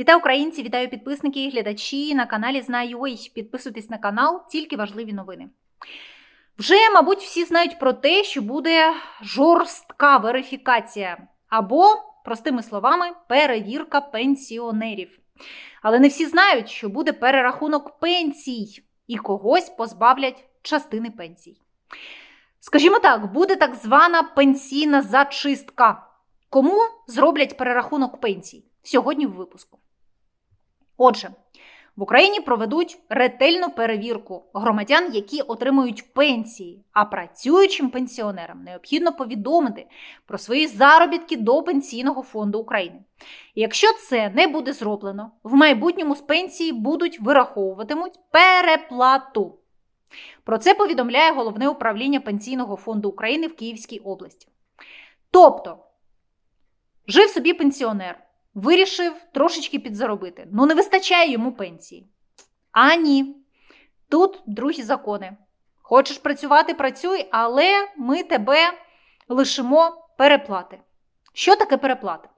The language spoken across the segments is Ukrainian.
Вітаю українці, вітаю підписники і глядачі на каналі Знаю.ua. Підписуйтесь на канал, тільки важливі новини. Вже, мабуть, всі знають про те, що буде жорстка верифікація або, простими словами, перевірка пенсіонерів. Але не всі знають, що буде перерахунок пенсій і когось позбавлять частини пенсій. Скажімо так, буде так звана пенсійна зачистка. Кому зроблять перерахунок пенсій? Сьогодні в випуску. Отже, в Україні проведуть ретельну перевірку громадян, які отримують пенсії, а працюючим пенсіонерам необхідно повідомити про свої заробітки до Пенсійного фонду України. Якщо це не буде зроблено, в майбутньому з пенсії будуть вираховуватимуть переплату. Про це повідомляє головне управління Пенсійного фонду України в Київській області. Тобто, жив собі пенсіонер, вирішив трошечки підзаробити. Ну, не вистачає йому пенсії. А ні. Тут другі закони. Хочеш працювати, працюй, але ми тебе лишимо переплати. Що таке переплата?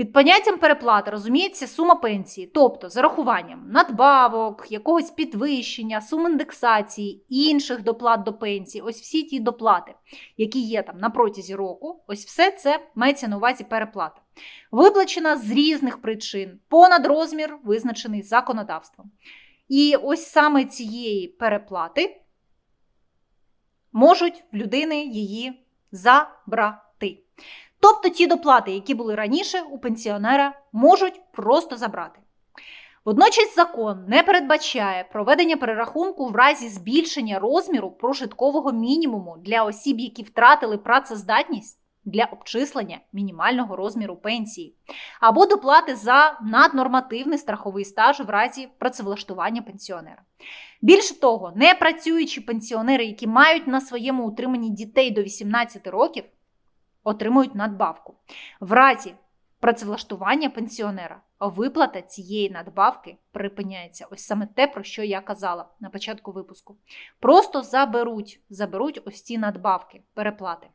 Під поняттям переплати розуміється сума пенсії, тобто зарахуванням надбавок, якогось підвищення, сум індексації, інших доплат до пенсії, ось всі ті доплати, які є там на протязі року, ось все це мається на увазі переплата. Виплачена з різних причин, понад розмір, визначений законодавством. І ось саме цієї переплати можуть в людини її забрати. Тобто ті доплати, які були раніше, у пенсіонера можуть просто забрати. Водночас закон не передбачає проведення перерахунку в разі збільшення розміру прожиткового мінімуму для осіб, які втратили працездатність для обчислення мінімального розміру пенсії, або доплати за наднормативний страховий стаж в разі працевлаштування пенсіонера. Більше того, непрацюючі пенсіонери, які мають на своєму утриманні дітей до 18 років, отримують надбавку. В разі працевлаштування пенсіонера виплата цієї надбавки припиняється. Ось саме те, про що я казала на початку випуску. Просто заберуть, заберуть ось ці надбавки, переплати.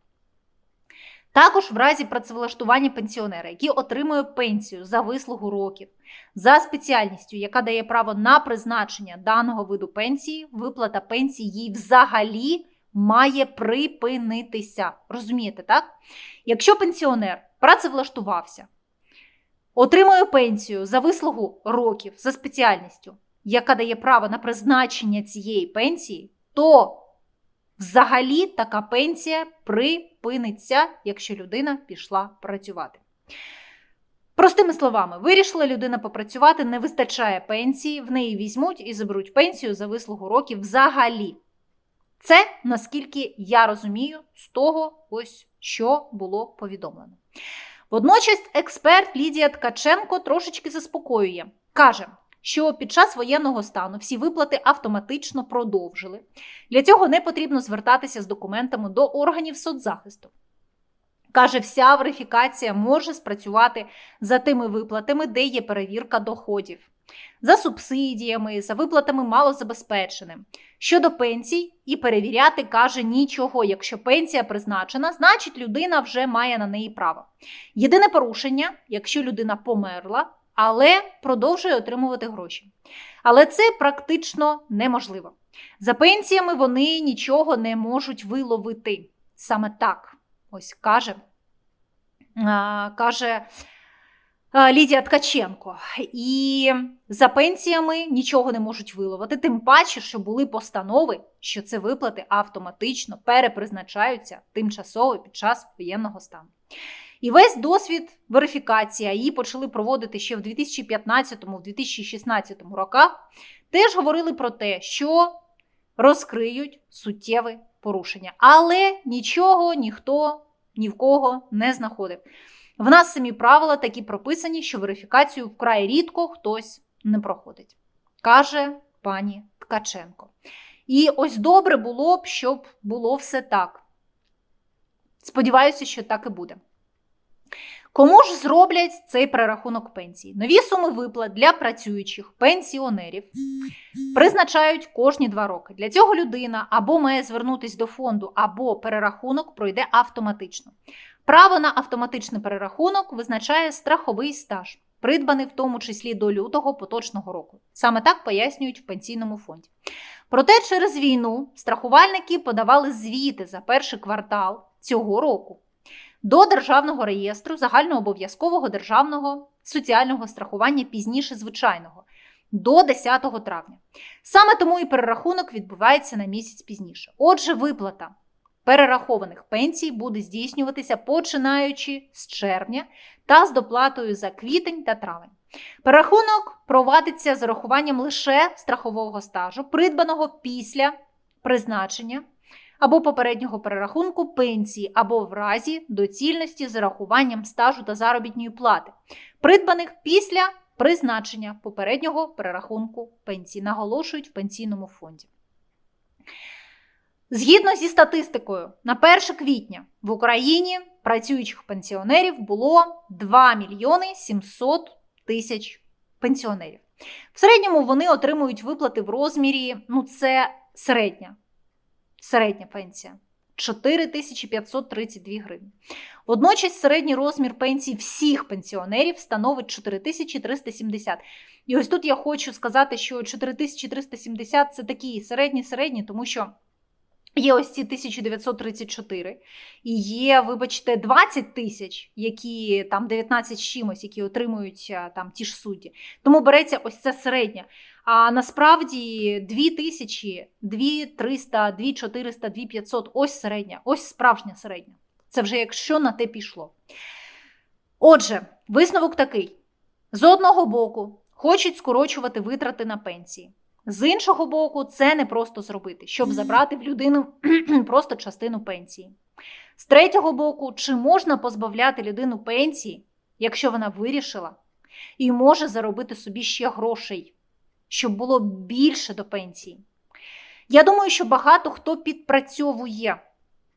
Також в разі працевлаштування пенсіонера, який отримує пенсію за вислугу років, за спеціальністю, яка дає право на призначення даного виду пенсії, виплата пенсії їй взагалі має припинитися. Розумієте, так? Якщо пенсіонер працевлаштувався, отримує пенсію за вислугу років за спеціальністю, яка дає право на призначення цієї пенсії, то взагалі така пенсія припиниться, якщо людина пішла працювати. Простими словами, вирішила людина попрацювати, не вистачає пенсії, в неї візьмуть і заберуть пенсію за вислугу років взагалі. Це наскільки я розумію з того, ось що було повідомлено. Водночас експерт Лідія Ткаченко трошечки заспокоює. Каже, що під час воєнного стану всі виплати автоматично продовжили. Для цього не потрібно звертатися з документами до органів соцзахисту. Каже, вся верифікація може спрацювати за тими виплатами, де є перевірка доходів, за субсидіями, за виплатами малозабезпеченим. Щодо пенсій, і перевіряти каже нічого. Якщо пенсія призначена, значить людина вже має на неї право. Єдине порушення, якщо людина померла, але продовжує отримувати гроші. Але це практично неможливо. За пенсіями вони нічого не можуть виловити. Саме так. Ось каже, каже Лідія Ткаченко. І за пенсіями нічого не можуть виловити, тим паче, що були постанови, що це виплати автоматично перепризначаються тимчасово під час воєнного стану. І весь досвід верифікації, її почали проводити ще в 2015-2016 роках, теж говорили про те, що розкриють суттєве порушення. Але нічого ніхто ні в кого не знаходив. В нас самі правила такі прописані, що верифікацію вкрай рідко хтось не проходить, каже пані Ткаченко. І ось добре було б, щоб було все так. Сподіваюся, що так і буде. Кому ж зроблять цей перерахунок пенсії? Нові суми виплат для працюючих пенсіонерів призначають кожні два роки. Для цього людина або має звернутися до фонду, або перерахунок пройде автоматично. Право на автоматичний перерахунок визначає страховий стаж. придбаний в тому числі до лютого поточного року. Саме так пояснюють в пенсійному фонді. Проте через війну страхувальники подавали звіти за перший квартал цього року до Державного реєстру загальнообов'язкового державного соціального страхування пізніше звичайного до 10 травня. Саме тому і перерахунок відбувається на місяць пізніше. Отже, виплата перерахованих пенсій буде здійснюватися починаючи з червня та з доплатою за квітень та травень. Перерахунок провадиться з урахуванням лише страхового стажу, придбаного після призначення або попереднього перерахунку пенсії, або в разі доцільності з урахуванням стажу та заробітної плати, придбаних після призначення попереднього перерахунку пенсії, наголошують в пенсійному фонді. Згідно зі статистикою, на 1 квітня в Україні працюючих пенсіонерів було 2 мільйони 700 тисяч пенсіонерів. В середньому вони отримують виплати в розмірі, ну це середня, середня пенсія 4532 гривні. Водночас середній розмір пенсії всіх пенсіонерів становить 4370. І ось тут я хочу сказати, що 4370 це такі середні-середні, тому що є ось ці 1934, і є, вибачте, 20 тисяч, які там 19 з чимось, які отримують там ті ж судді. Тому береться ось це середня. А насправді 2 тисячі, 2 300, 2 400, 2 500 – ось середня, ось справжня середня. Це вже якщо на те пішло. Отже, висновок такий: з одного боку, хочуть скорочувати витрати на пенсії. З іншого боку, це не просто зробити, щоб забрати в людину просто частину пенсії. З третього боку, чи можна позбавляти людину пенсії, якщо вона вирішила, і може заробити собі ще грошей, щоб було більше до пенсії? Я думаю, що багато хто підпрацьовує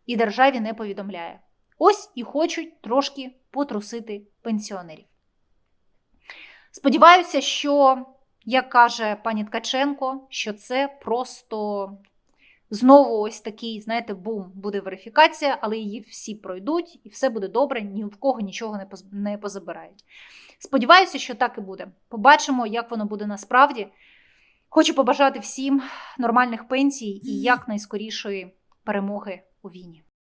і державі не повідомляє. Ось і хочуть трошки потрусити пенсіонерів. Сподіваюся, що, як каже пані Ткаченко, що це просто знову ось такий, знаєте, бум, буде верифікація, але її всі пройдуть, і все буде добре, ні в кого нічого не позабирають. Сподіваюся, що так і буде. Побачимо, як воно буде насправді. Хочу побажати всім нормальних пенсій і якнайскорішої перемоги у війні.